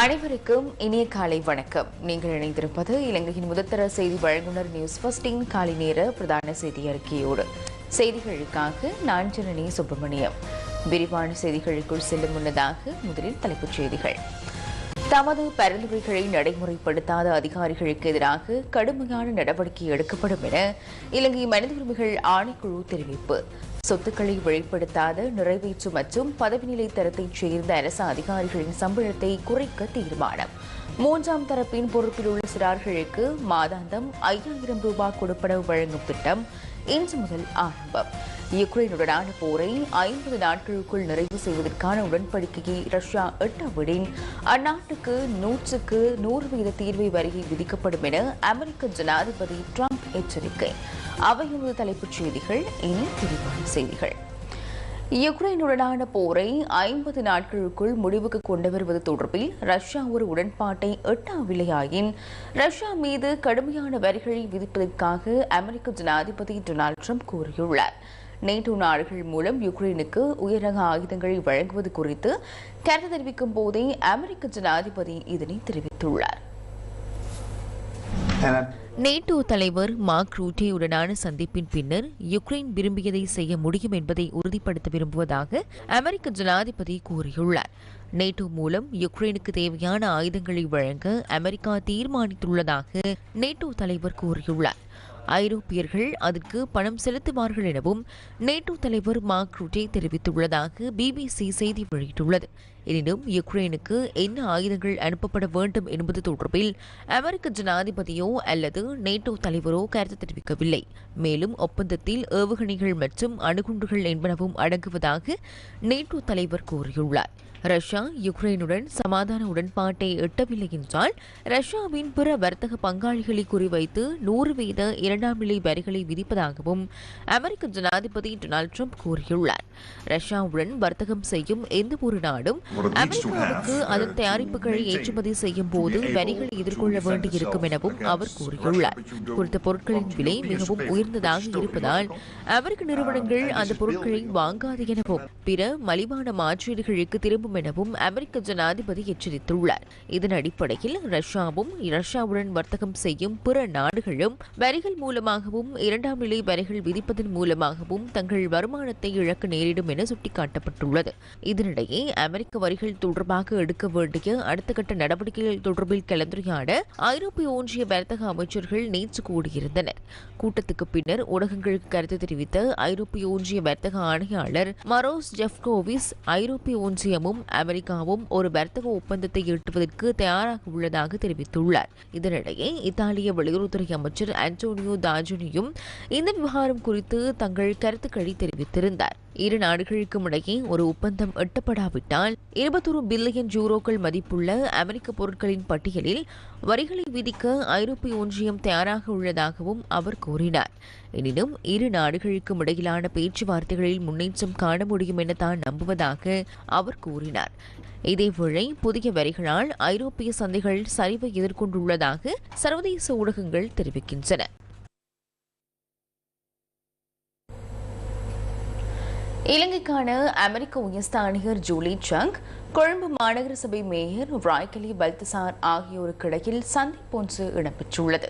அனைவருக்கும் இனிய காலை வணக்கம். நீங்கள் இணைந்திருப்பது இலங்கையின் முதற்தர செய்தி வழங்குனர் நியூஸ் ஃபர்ஸ்டின் காலை நேர பிரதான செய்தி அறிக்கையோடு. செய்திகளுக்காக நான் ஜனனி சுப்பிரமணியம். விரிவான செய்திகளுக்குள் செல்லும் முன்னதாக முதலில் தலைப்புச் செய்திகள். தமது பரிந்துரைகளை நடைமுறைப்படுத்தாத அதிகாரிகளுக்கு எதிராக கடுமையான நடவடிக்கை எடுக்கப்படும் என இலங்கை மனித உரிமைகள் ஆணைக்குழு தெரிவிப்பு. சொத்துக்களை வெளிப்படுத்தாத நிறைவேற்று மற்றும் பதவி நிலை தரத்தைச் சேர்ந்த அரசு அதிகாரிகளின் சம்பளத்தை குறைக்க தீர்மானம். மூன்றாம் தரப்பின் பொறுப்பில் உள்ள சிறார்களுக்கு மாதாந்தம் ஐயாயிரம் ரூபாய் கொடுப்பனவு வழங்கும் திட்டம் இன்று முதல் ஆரம்பம். யுக்ரைனுடனான போரை ஐம்பது நாட்களுக்குள் நிறைவு செய்வதற்கான உடன்படிக்கையை ரஷ்யா எட்டாவிடின் அந்நாட்டுக்கு நூற்றுக்கு நூறு வீத தீர்வை வரியை விதிக்கப்படும் என அமெரிக்க ஜனாதிபதி ட்ரம்ப் எச்சரிக்கை. அவையுவது தலைப்புச் செய்திகள் இனி விரிவான செய்திகள். யுக்ரைனுடனான போரை ஐம்பது நாட்களுக்குள் முடிவுக்கு கொண்டு வருவது தொடர்பில் ரஷ்யா ஒரு உடன்பாட்டை எட்டாவில்லையாயின் ரஷ்யா மீது கடுமையான வரிகளை விதிப்பதற்காக அமெரிக்க ஜனாதிபதி டொனால்ட் ட்ரம்ப் கூறியுள்ளார். நேட்டோ நாடுகள் மூலம் யுக்ரைனுக்கு உயரக ஆயுதங்களை வழங்குவது குறித்து கருத்து தெரிவிக்கும் போதே அமெரிக்க ஜனாதிபதி இதனை தெரிவித்துள்ளார். நேட்டோ தலைவர் மார்க் ரூட்டேயுடனான சந்திப்பின் பின்னர் யுக்ரைன் விரும்பியதை செய்ய முடியும் என்பதை உறுதிப்படுத்த விரும்புவதாக அமெரிக்க ஜனாதிபதி கூறியுள்ளார். நேட்டோ மூலம் யுக்ரைனுக்கு தேவையான ஆயுதங்களை வழங்க அமெரிக்கா தீர்மானித்துள்ளதாக நேட்டோ தலைவர் கூறியுள்ளார். ஐரோப்பியர்கள் அதற்கு பணம் செலுத்துவார்கள் எனவும் நேட்டோ தலைவர் மார்க் ருட்டே தெரிவித்துள்ளதாக பிபிசி செய்தி வெளியிட்டுள்ளது. எனினும் யுக்ரைனுக்கு என்ன ஆயுதங்கள் அனுப்பப்பட வேண்டும் என்பது தொடர்பில் அமெரிக்க ஜனாதிபதியோ அல்லது நேட்டோ தலைவரோ கருத்து தெரிவிக்கவில்லை. மேலும் ஒப்பந்தத்தில் ஏவுகணைகள் மற்றும் அணுகுண்டுகள் என்பனவும் அடங்குவதாக நேட்டோ தலைவர் கூறியுள்ளார். ரஷ்யா யுக்ரைனுடன் சமாதான உடன்பாட்டை எட்டவில்லை என்றால் ரஷ்யாவின் பிற வர்த்தக பங்காளிகளை குறிவைத்து நூறு வீத இரண்டாம் நிலை வரிகளை விதிப்பதாகவும் அமெரிக்க ஜனாதிபதி டொனால்டு ட்ரம்ப் கூறியுள்ளார். ரஷ்யாவுடன் வர்த்தகம் செய்யும் எந்த ஒரு நாடும் அமெரிக்காவுக்கு அதன் தயாரிப்புகளை ஏற்றுமதி செய்யும் போது வரிகளை எதிர்கொள்ள வேண்டியிருக்கும் எனவும் அவர் கூறியுள்ளார். குறித்த பொருட்களின் விலை மிகவும் உயர்ந்ததாக இருப்பதால் அமெரிக்க நிறுவனங்கள் அந்த பொருட்களை வாங்காது எனவும் பிற மலிவான மாற்றீடுகளுக்கு திரும்பும் எனவும் அமெரிக்க ஜனாதிபதி எச்சரித்துள்ளார். இதன் அடிப்படையில் ரஷ்யாவும் ரஷ்யாவுடன் வர்த்தகம் செய்யும் பிற நாடுகளும் வரிகள் மூலமாகவும் இரண்டாம் நிலை வரிகள் விதிப்பதன் மூலமாகவும் தங்கள் வருமானத்தை இழக்க நேரிடும் என சுட்டிக்காட்டப்பட்டுள்ளது. இதனிடையே அமெரிக்க வரிகள் தொடர்பாக எடுக்க வேண்டிய அடுத்த கட்ட நடவடிக்கைகள் தொடர்பில் கலந்துரையாட ஐரோப்பிய ஒன்றிய வர்த்தக அமைச்சர்கள் நேற்று கூடியிருந்தனர். கூட்டத்துக்கு பின்னர் ஊடகங்களுக்கு கருத்து தெரிவித்த ஐரோப்பிய ஒன்றிய வர்த்தக ஆணையாளர் மரோஸ் ஜெஃப்கோவிஸ் ஐரோப்பிய ஒன்றியமும் அமெரிக்காவும் ஒரு வர்த்தக ஒப்பந்தத்தை எட்டுவதற்கு தயாராக உள்ளதாக தெரிவித்துள்ளார். இதனிடையே இத்தாலிய வெளியுறவுத்துறை அமைச்சர் அன்டோனியோ தாஜுனியும் இந்த விவகாரம் குறித்து தங்கள் கருத்துக்களை தெரிவித்திருந்தார். இரு நாடுகளுக்கும் இடையே ஒரு ஒப்பந்தம் எட்டப்படாவிட்டால் இருபத்தொரு பில்லியன் யூரோக்கள் மதிப்புள்ள அமெரிக்க பொருட்களின் பட்டியலில் வரிகளை விதிக்க ஐரோப்பிய ஒன்றியம் தயாராக உள்ளதாகவும் அவர் கூறினார். எனினும் இரு நாடுகளுக்கும் இடையிலான பேச்சுவார்த்தைகளில் முன்னேற்றம் காண முடியும் என தான் நம்புவதாக அவர் கூறினார். இதேவேளை புதிய வரிகளால் ஐரோப்பிய சந்தைகள் சரிவை எதிர்கொண்டுள்ளதாக சர்வதேச ஊடகங்கள் தெரிவிக்கின்றன. இலங்கைக்கான அமெரிக்க உயர்ஸ்தானிகர் ஜூலி சங் கொழும்பு மாநகர சபை மேயர் ராய்கலி பல்தசார் ஆகியோருக்கிடையில் சந்திப்பொன்று இடம்பெற்றுள்ளது.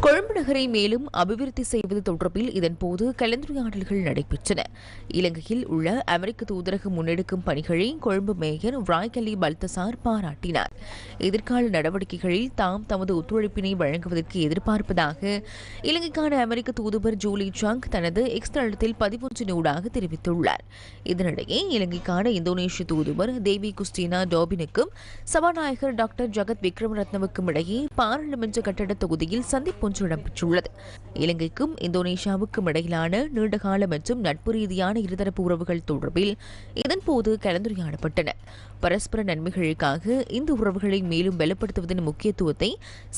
கொழும்பு நகரை மேலும் அபிவிருத்தி செய்வது தொடர்பில் இதன்போது கலந்துரையாடல்கள் நடைபெற்றன. இலங்கையில் உள்ள அமெரிக்க தூதரகம் முன்னெடுக்கும் பணிகளை கொழும்பு மேயர் ராய்கலி பல்தசார் பாராட்டினார். எதிர்கால நடவடிக்கைகளில் தாம் தமது ஒத்துழைப்பினை வழங்குவதற்கு எதிர்பார்ப்பதாக இலங்கைக்கான அமெரிக்க தூதுவர் ஜூலி சாங் தனது எக்ஸ் தளத்தில் பதிவொன்றினூடாக தெரிவித்துள்ளார். இதனிடையே இலங்கைக்கான இந்தோனேஷிய தூதுவர் தேவி குஸ்டினா டோபினுக்கும் சபாநாயகர் டாக்டர் ஜகத் விக்ரமரத்னவுக்கும் இடையே பாராளுமன்ற கட்டட தொகுதியில் சந்திப்பு ஒன்று இடம்பெற்றுள்ளது. இலங்கைக்கும் இந்தோனேஷியாவுக்கும் இடையிலான நீண்டகால மற்றும் நட்பு ரீதியான இருதரப்பு உறவுகள் தொடர்பில் இதன்போது கலந்துரையாடப்பட்டன பரஸ்பர நன்மைகளுக்காக இந்த உறவுகளை மேலும் பலப்படுத்துவதன் முக்கியத்துவத்தை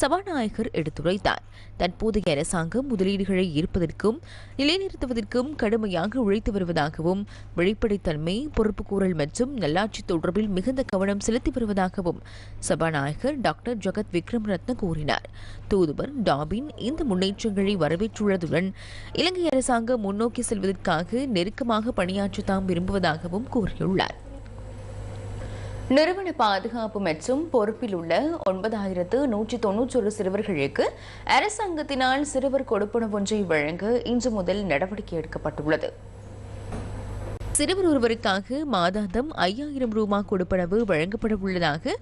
சபாநாயகர் எடுத்துரைத்தார். தற்போதைய அரசாங்கம் முதலீடுகளை ஈர்ப்பதற்கும் நிலைநிறுத்துவதற்கும் கடுமையாக உழைத்து வருவதாகவும் வெளிப்படைத்தன்மை பொறுப்புக்கூறல் மற்றும் நல்லாட்சி தொடர்பில் மிகுந்த கவனம் செலுத்தி வருவதாகவும் சபாநாயகர் டாக்டர் ஜகத் விக்ரம் ரத்ன கூறினார். தூதுவர் டாபின் இந்த முன்னேற்றங்களை வரவேற்றுள்ளதுடன் இலங்கை அரசாங்கம் முன்னோக்கி செல்வதற்காக நெருக்கமாக பணியாற்ற தாம் விரும்புவதாகவும் கூறியுள்ளார். நிறுவன பாதுகாப்பு மற்றும் பொறுப்பில் உள்ள ஒன்பதாயிரத்து நூற்றி தொன்னூற்றொரு சிறுவர்களுக்கு அரசாங்கத்தினால் சிறுவர் கொடுப்பனவு ஒன்றை வழங்க இன்று முதல் நடவடிக்கை எடுக்கப்பட்டுள்ளது. சிறுவர் ஒருவருக்காக மாதாந்தம் ஐயாயிரம் ரூபாய் கொடுப்பனவு வழங்கப்பட உள்ளதாக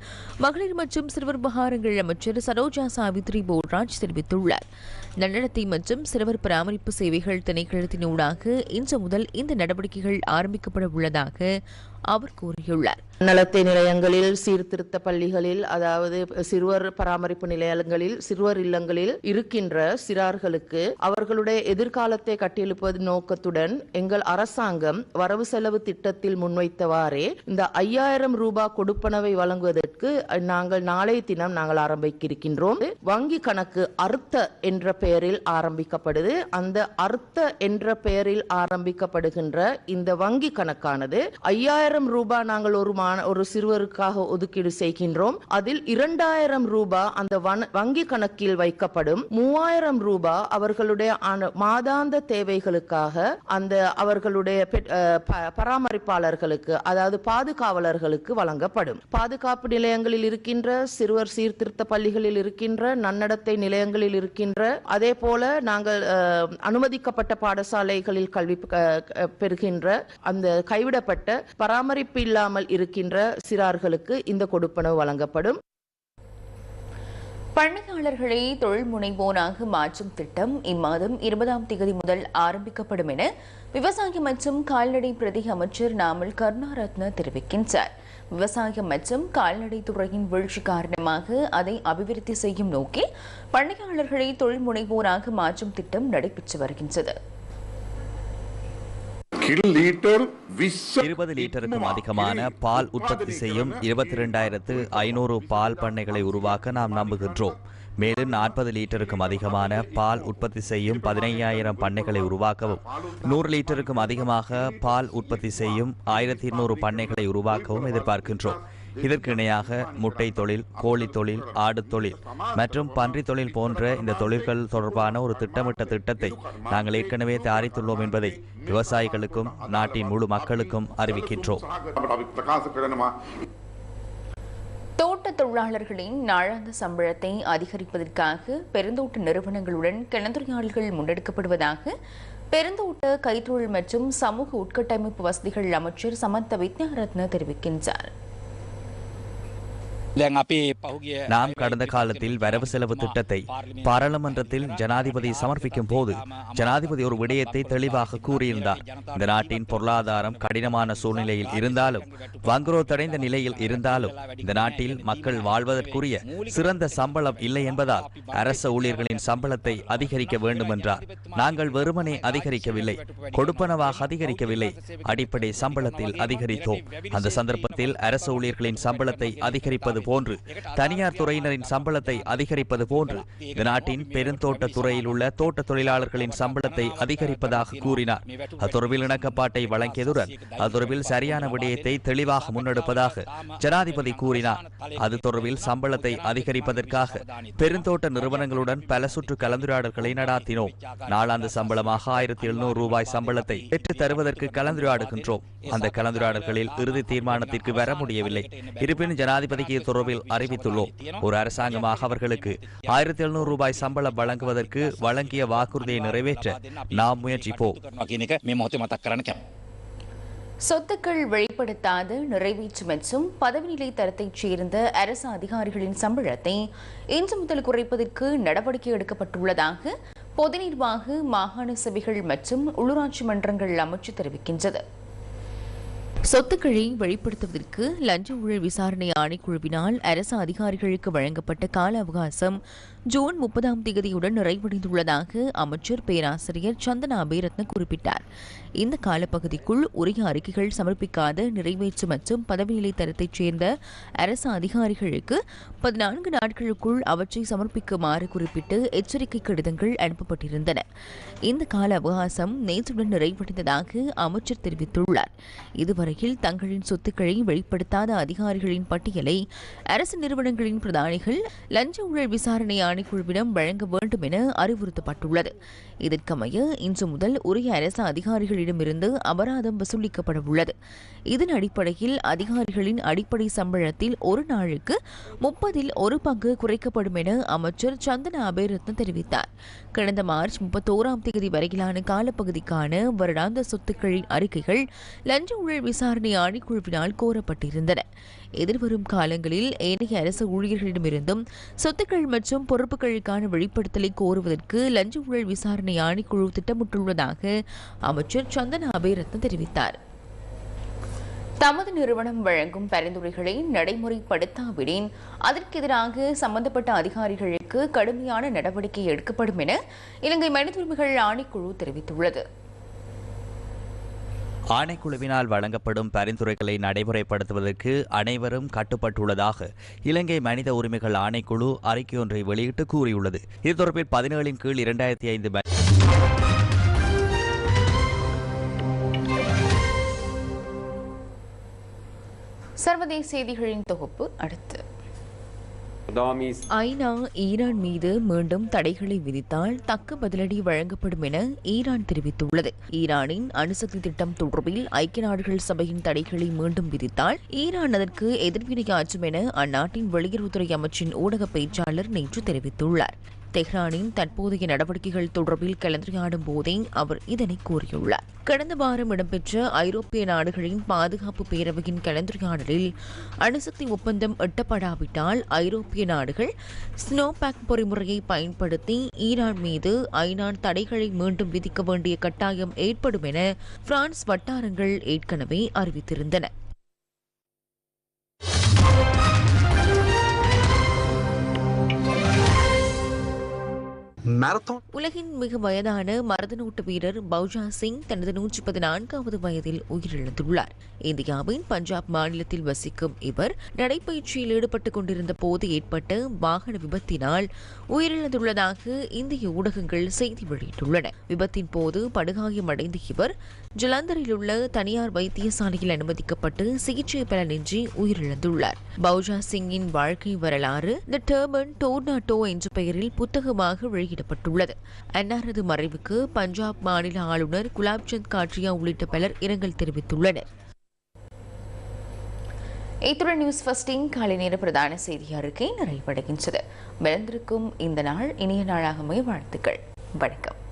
மகளிர் மற்றும் சிறுவர் விவகாரங்கள் அமைச்சர் சரோஜா சாவித்ரி போல்ராஜ் தெரிவித்துள்ளார். நன்னடத்தை மற்றும் சிறுவர் பராமரிப்பு சேவைகள் திணைக்களத்தினூடாக இன்று முதல் இந்த நடவடிக்கைகள் ஆரம்பிக்கப்பட உள்ளதாக அவர் கூறியுள்ளார். நலத்தை நிலையங்களில் சீர்திருத்த பள்ளிகளில் அதாவது சிறுவர் பராமரிப்பு நிலையங்களில் சிறுவர் இல்லங்களில் இருக்கின்ற சிறார்களுக்கு அவர்களுடைய எதிர்காலத்தை கட்டியெழுப்பது நோக்கத்துடன் எங்கள் அரசாங்கம் வரவு செலவு திட்டத்தில் முன்வைத்தவாறே இந்த ஐயாயிரம் ரூபாய் கொடுப்பனவை வழங்குவதற்கு நாங்கள் நாளைய தினம் நாங்கள் ஆரம்பிக்க இருக்கின்றோம் வங்கி கணக்கு அர்த்த என்ற பெயரில் ஆரம்பிக்கப்படுது. அந்த அர்த்த என்ற பெயரில் ஆரம்பிக்கப்படுகின்ற இந்த வங்கி கணக்கானது ஐயாயிரம் ரூபாய் நாங்கள் ஒரு மான ஒரு சிறுவருக்காக ஒதுக்கீடு செய்கின்றோம். அதில் இரண்டாயிரம் ரூபாய் அந்த வங்கி கணக்கில் வைக்கப்படும். மூவாயிரம் ரூபாய் அவர்களுடைய மாதாந்த தேவைகளுக்காக அந்த அவர்களுடைய பராமரிப்பாளர்களுக்கு அதாவது பாதுகாவலர்களுக்கு வழங்கப்படும். பாதுகாப்பு நிலையங்களில் இருக்கின்ற சிறுவர் சீர்திருத்த பள்ளிகளில் இருக்கின்ற நன்னடத்தை நிலையங்களில் இருக்கின்ற அதே போல நாங்கள் அனுமதிக்கப்பட்ட பாடசாலைகளில் கல்வி பெறுகின்ற அந்த கைவிடப்பட்ட பராமரிப்பு இல்லாமல் இருக்கின்ற சிறார்களுக்கு இந்த கொடுப்பனவு வழங்கப்படும். பண்ணையாளர்களை தொழில் முனைவோராக மாற்றும் திட்டம் இம்மாதம் இருபதாம் தேதி முதல் ஆரம்பிக்கப்படும் என விவசாயம் மற்றும் கால்நடை பிரதி அமைச்சர் நாமல் கருணாரத்ன தெரிவிக்கின்றார். விவசாயம் மற்றும் கால்நடை துறையின் வீழ்ச்சி காரணமாக அதை அபிவிருத்தி செய்யும் நோக்கில் பண்ணையாளர்களை தொழில் முனைவோராக மாற்றும் திட்டம் நடைபெற்று வருகின்றது. இருபது லிட்டருக்கும் அதிகமான பால் உற்பத்தி செய்யும் இருபத்தி இரண்டாயிரத்து ஐநூறு பால் பண்ணைகளை உருவாக்க நாம் நம்புகின்றோம். மேலும் நாற்பது லிட்டருக்கும் அதிகமான பால் உற்பத்தி செய்யும் பதினையாயிரம் பண்ணைகளை உருவாக்கவும் நூறு லிட்டருக்கும் அதிகமாக பால் உற்பத்தி செய்யும் ஆயிரத்தி இருநூறு பண்ணைகளை உருவாக்கவும் எதிர்பார்க்கின்றோம். இதற்கு இணையாக முட்டை தொழில் கோழி தொழில் ஆடு தொழில் மற்றும் பன்றி தொழில் போன்ற இந்த தொழில்கள் தொடர்பான ஒரு திட்டமிட்ட திட்டத்தை நாங்கள் ஏற்கனவே தயாரித்துள்ளோம் என்பதை விவசாயிகளுக்கும் நாட்டின் முழு மக்களுக்கும் அறிவிக்கின்றோம். தோட்ட தொழிலாளர்களின் நாளாந்த சம்பளத்தை அதிகரிப்பதற்காக பெருந்தோட்ட நிறுவனங்களுடன் கலந்துரையாடல்கள் முன்னெடுக்கப்படுவதாக பெருந்தோட்ட கைத்தொழில் மற்றும் சமூக உட்கட்டமைப்பு வசதிகள் அமைச்சர் சமந்த வித்யாரத்ன தெரிவிக்கின்றார். நாம் கடந்த காலத்தில் வரவு செலவு திட்டத்தை பாராளுமன்றத்தில் ஜனாதிபதி சமர்ப்பிக்கும் போது ஜனாதிபதி ஒரு விடயத்தை தெளிவாக கூறியிருந்தார். இந்த நாட்டின் பொருளாதாரம் கடினமான சூழ்நிலையில் இருந்தாலும் வங்குரோத்தடைந்த நிலையில் இருந்தாலும் இந்த நாட்டில் மக்கள் வாழ்வதற்குரிய சிறந்த சம்பளம் இல்லை என்பதால் அரச ஊழியர்களின் சம்பளத்தை அதிகரிக்க வேண்டும் என்றார் நாங்கள் வெறுமனே அதிகரிக்கவில்லை. கொடுப்பனவாக அதிகரிக்கவில்லை. அடிப்படை சம்பளத்தில் அதிகரித்தோம். அந்த சந்தர்ப்பத்தில் அரசு ஊழியர்களின் சம்பளத்தை அதிகரிப்பது போன்று தனியார் துறையினரின் சம்பளத்தை அதிகரிப்பது போன்று இந்த நாட்டின் பெருந்தோட்ட துறையில் உள்ள தோட்ட தொழிலாளர்களின் சம்பளத்தை அதிகரிப்பதாக கூறினார். அது தொடர்பில் இணக்கப்பாட்டை வழங்கியதுடன் அது சரியான விடயத்தை தெளிவாக முன்னெடுப்பதாக ஜனாதிபதி கூறினார். அது தொடர்பில் சம்பளத்தை அதிகரிப்பதற்காக பெருந்தோட்ட நிறுவனங்களுடன் பல சுற்று கலந்துரையாடல்களை நடாத்தினோம். நாளாந்து சம்பளமாக ஆயிரத்தி எழுநூறு ரூபாய் சம்பளத்தை பெற்றுத் தருவதற்கு கலந்துரையாடுகின்றோம். அந்த கலந்துரையாடல்களில் இறுதி தீர்மானத்திற்கு வர முடியவில்லை. இருப்பினும் ஜனாதிபதிக்கு உறவில் அறிவித்துள்ளோம். ஒரு அரசாங்கமாக அவர்களுக்கு ஆயிரத்தி எழுநூறு ரூபாய் சம்பளம் வழங்குவதற்கு வழங்கிய வாக்குறுதியை நிறைவேற்ற நாம் முயற்சிப்போம். சொத்துக்கள் வெளிப்படுத்தாது நிறைவேற்று மற்றும் பதவி நிலை தரத்தைச் சேர்ந்த அரசு அதிகாரிகளின் சம்பளத்தை இன்று முதல் குறைப்பதற்கு நடவடிக்கை எடுக்கப்பட்டுள்ளதாக பொது நிர்வாக மாகாண சபைகள் மற்றும் உள்ளூராட்சி மன்றங்கள் அமைச்சு தெரிவிக்கின்றது. சொத்துக்களை வெளிப்படுத்துவதற்கு லஞ்ச ஊழல் விசாரணை ஆணைக்குழுவினால் அரசு அதிகாரிகளுக்கு வழங்கப்பட்ட கால அவகாசம். ஜூன் முப்பதாம் தேதியுடன் நிறைவடைந்துள்ளதாக அமைச்சர் பேராசிரியர் சந்தனா அபேரத்ன குறிப்பிட்டார். இந்த காலப்பகுதிக்குள் உரிய அறிக்கைகள் சமர்ப்பிக்காத நிறைவேற்று மற்றும் பதவிநிலை தரத்தைச் சேர்ந்த அரசு அதிகாரிகளுக்கு பதினான்கு நாட்களுக்குள் அவற்றை சமர்ப்பிக்குமாறு குறிப்பிட்டு எச்சரிக்கை கடிதங்கள் அனுப்பப்பட்டிருந்தன. இந்த கால அவகாசம் நேற்றுடன் நிறைவடைந்ததாக அமைச்சர் தெரிவித்துள்ளார். இதுவரையில் தங்களின் சொத்துக்களை வெளிப்படுத்தாத அதிகாரிகளின் பட்டியலை அரசு நிறுவனங்களின் பிரதானிகள் லஞ்ச ஊழல் விசாரணையான பணிக்குழுவிடம் வழங்க வேண்டும் என அறிவுறுத்தப்பட்டுள்ளது. இதற்கமைய இன்று முதல் உரிய அரசு அதிகாரிகளிடமிருந்து அபராதம் வசூலிக்கப்பட உள்ளது இதன் அடிப்படையில் அதிகாரிகளின் அடிப்படை சம்பளத்தில் ஒரு நாளுக்கு முப்பதில் ஒரு பங்கு குறைக்கப்படும் என அமைச்சர் சந்தன அபேரத்ன தெரிவித்தார். கடந்த மார்ச் முப்பத்தோராம் தேதி வரையிலான காலப்பகுதிக்கான வருடாந்த சொத்துக்களின் அறிக்கைகள் லஞ்ச ஊழல் விசாரணை ஆணைக்குழுவினால் கோரப்பட்டிருந்தன. எதிர்வரும் காலங்களில் ஏனைய அரசு ஊழியர்களிடமிருந்தும் சொத்துக்கள் மற்றும் பொறுப்புகளுக்கான வெளிப்படுத்தலை கோருவதற்கு லஞ்ச ஊழல் விசாரணை ஆணைக்குழு திட்டமிட்டுள்ளதாக அமைச்சர் சந்தன அபேரத்ன தெரிவித்தார். தமது நிறுவனம் வழங்கும் பரிந்துரைகளை நடைமுறைப்படுத்தாவிடின் அதற்கு எதிராக சம்பந்தப்பட்ட அதிகாரிகளுக்கு கடுமையான நடவடிக்கை எடுக்கப்படும் என இலங்கை மனித உரிமைகள் ஆணைக்குழு தெரிவித்துள்ளது. ஆணைக்குழுவினால் வழங்கப்படும் பரிந்துரைகளை நடைமுறைப்படுத்துவதற்கு அனைவரும் கட்டுப்பட்டுள்ளதாக இலங்கை மனித உரிமைகள் ஆணைக்குழு அறிக்கை ஒன்றை வெளியிட்டு கூறியுள்ளது. இது தொடர்பில் பதினேழின் கீழ் இரண்டாயிரத்தி ஐந்து சர்வதேச செய்திகளின் தொகுப்பு அடுத்து. ஐநா ஈரான் மீது மீண்டும் தடைகளை விதித்தால் தக்க பதிலடி வழங்கப்படும் என ஈரான் தெரிவித்துள்ளது. ஈரானின் அணுசக்தி திட்டம் தொடர்பில் ஐக்கிய நாடுகள் சபையின் தடைகளை மீண்டும் விதித்தால் ஈரான் அதற்கு எதிர்வினையாற்றும் என அந்நாட்டின் வெளியுறவுத்துறை அமைச்சின் ஊடக பேச்சாளர் நேற்று தெரிவித்துள்ளார். தெஹ்ரானின் தற்போதைய நடவடிக்கைகள் தொடர்பில் கலந்துரையாடும் போதே அவர் இதனை கூறியுள்ளார். கடந்த வாரம் இடம்பெற்ற ஐரோப்பிய நாடுகளின் பாதுகாப்பு பேரவையின் கலந்துரையாடலில் அணுசக்தி ஒப்பந்தம் எட்டப்படாவிட்டால் ஐரோப்பிய நாடுகள் ஸ்னோபேக் பொறிமுறையை பயன்படுத்தி ஈரான் மீது ஐநா தடைகளை மீண்டும் விதிக்க வேண்டிய கட்டாயம் ஏற்படும் என பிரான்ஸ் வட்டாரங்கள் ஏற்கனவே அறிவித்திருந்தன. உலகின் மிக வயதான மரதனோட்ட வீரர் பௌஜா சிங் தனது நூற்றி பதினான்காவது வயதில் உயிரிழந்துள்ளார். இந்தியாவின் பஞ்சாப் மாநிலத்தில் வசிக்கும் இவர் நடைப்பயிற்சியில் ஈடுபட்டுக் கொண்டிருந்த போது ஏற்பட்ட வாகன விபத்தினால் உயிரிழந்துள்ளதாக இந்திய ஊடகங்கள் செய்தி வெளியிட்டுள்ளன. விபத்தின் போது படுகாயமடைந்த இவர் ஜலந்தரில் உள்ள தனியார் வைத்தியசாலையில் அனுமதிக்கப்பட்டு சிகிச்சை பலனின்றி உயிரிழந்துள்ளார். பௌஜா சிங்கின் வாழ்க்கை வரலாறு த டர்பன் டோர்னாட்டோ என்ற பெயரில் புத்தகமாக வெளியிடப்பட்டுள்ளது. அன்னாரது மறைவுக்கு பஞ்சாப் மாநில ஆளுநர் குலாப்சந்த் காட்ரியா உள்ளிட்ட பலர் இரங்கல் தெரிவித்துள்ளனர். இத்துடன் நியூஸ் ஃபஸ்டிங் காலை நேர பிரதான செய்தி அறிக்கை நிறைவடைகின்றது. மிளந்திருக்கும் இந்த நாள் இனிய நாளாக வாழ்த்துக்கள். வணக்கம்.